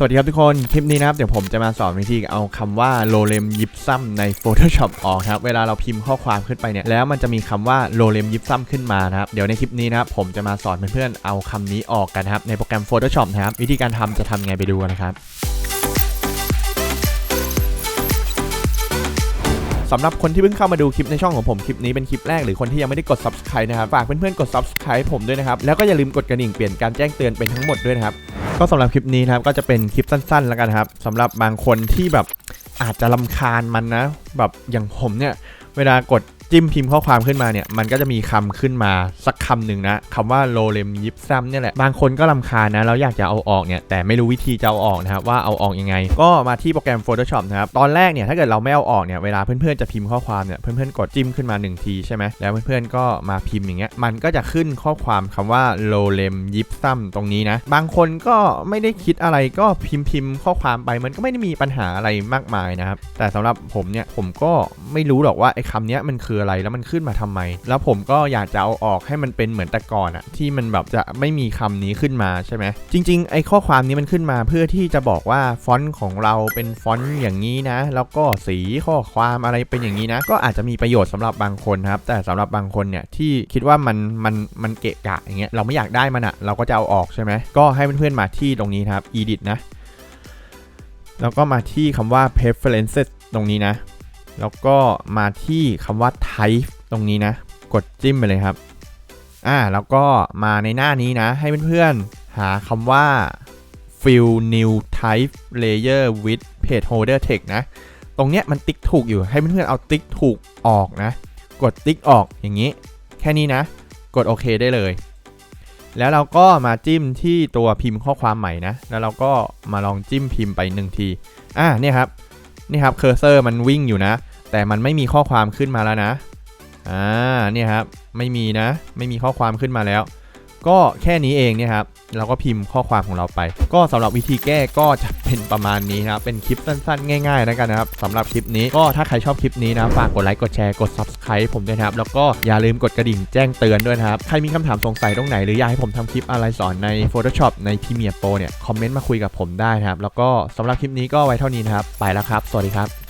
สวัสดีครับทุกคน คลิปนี้นะครับ เดี๋ยวผมจะมาสอนวิธีเอาคำว่าโลเลมยิปซัมใน Photoshop ออกครับ เวลาเราพิมพ์ข้อความขึ้นไปเนี่ย แล้วมันจะมีคำว่าโลเลมยิปซัมขึ้นมานะครับ เดี๋ยวในคลิปนี้นะครับผมจะมาสอนเพื่อนๆเอาคำนี้ออกกันครับ ในโปรแกรม Photoshop นะครับ วิธีการทำจะทำไงไปดูกันนะครับ สำหรับคนที่เพิ่งเข้ามาดูคลิปในช่องของผมคลิปนี้เป็นคลิปแรกหรือคนที่ยังไม่ได้กด subscribe นะครับฝากเพื่อนๆกด subscribe ผมด้วยนะครับแล้วก็อย่าลืมกดกระดิ่งเปลี่ยนการแจ้งเตือนเป็นทั้งหมดด้วยนะครับก็สำหรับคลิปนี้นะครับก็จะเป็นคลิปสั้นๆแล้วกันครับสำหรับบางคนที่แบบอาจจะลำคาญมันนะ แบบอย่างผมเนี่ยเวลากด จิ้มพิมพ์ข้อความขึ้นมาเนี่ยมันก็จะมีคำขึ้นมาสักคำหนึ่งนะคำว่าโลเลมยิปซัมเนี่ยแหละบางคนก็ลำคาญนะแล้วอยากจะเอาออกเนี่ยแต่ไม่รู้วิธีจะเอาออกนะครับว่าเอาออกยังไง ก็มาที่โปรแกรม Photoshop นะครับตอนแรกเนี่ยถ้าเกิดเราไม่เอาออกเนี่ยเวลาเพื่อนๆจะพิมพ์ข้อความเนี่ยเพื่อนๆกดจิ้มขึ้นมา1ทีใช่ไหมแล้วเพื่อนๆก็มาพิมพ์อย่างเงี้ยมันก็จะขึ้นข้อความคำว่าโลเลมยิปซัมตรงนี้นะบางคนก็ไม่ได้คิดอะไรก็พิมพ์พิมพ์ข้อความไปมันก็ไม่ได้มีปัญหาอะไรมากมายนะครับแต่สำหรับผมเนี่ยผมก็ไม่รู้หรอกว่าไอ้คำเนี้ยมันคืออะไรแล้วมันขึ้นมาทำไม แล้วผมก็อยากจะเอาออกให้มันเป็นเหมือนแต่ก่อนอะที่มันแบบจะไม่มีคำนี้ขึ้นมาใช่ไหมจริง ๆ ไอ้ข้อความนี้มันขึ้นมาเพื่อที่จะบอกว่าฟอนต์ของเราเป็นฟอนต์อย่างนี้นะ แล้วก็สีข้อความอะไรเป็นอย่างนี้นะ ก็อาจจะมีประโยชน์สำหรับบางคนครับ แต่สำหรับบางคนเนี่ยที่คิดว่ามันมันมันเกะกะอย่างเงี้ยเราไม่อยากได้มันอะเราก็จะเอาออกใช่ไหมก็ให้เพื่อนๆมาที่ตรงนี้ครับ edit นะแล้วก็มาที่คำว่า preferences ตรงนี้นะ แล้วก็มาที่คำว่า type ตรงนี้นะ กดจิ้มไปเลยครับ อ่า แล้วก็มาในหน้านี้นะ ให้เพื่อนๆ หาคำว่า fill new type layer with page holder text นะ ตรงเนี้ยมันติ๊กถูกอยู่ ให้เพื่อนๆ เอาติ๊กถูกออกนะ กดติ๊กออกอย่างนี้ แค่นี้นะ กดโอเคได้เลย แล้วเราก็มาจิ้มที่ตัวพิมพ์ข้อความใหม่นะ แล้วเราก็มาลองจิ้มพิมพ์ไปหนึ่งที อ่า เนี่ยครับ นี่ครับ เคอร์เซอร์มันวิ่งอยู่นะ แต่มันไม่มีข้อความขึ้นมาแล้วนะ อ่า เนี่ยครับ ไม่มีนะ ไม่มีข้อความขึ้นมาแล้ว ก็แค่นี้เองเนี่ยครับ เราก็พิมพ์ข้อความของเราไป ก็สำหรับวิธีแก้ก็จะเป็นประมาณนี้นะครับ เป็นคลิปสั้นๆ ง่ายๆ แล้วกันนะครับสำหรับคลิปนี้ ก็ถ้าใครชอบคลิปนี้นะ ฝากกดไลค์ กดแชร์ กด subscribe ผมด้วยนะครับ แล้วก็อย่าลืมกดกระดิ่งแจ้งเตือนด้วยนะครับ ใครมีคำถามสงสัยตรงไหน หรืออยากให้ผมทำคลิปอะไรสอนใน Photoshop ใน Premiere Pro เนี่ย คอมเมนต์มาคุยกับผมได้นะครับ แล้วก็สำหรับคลิปนี้ก็ไว้เท่านี้นะครับ ไปแล้วครับ สวัสดีครับ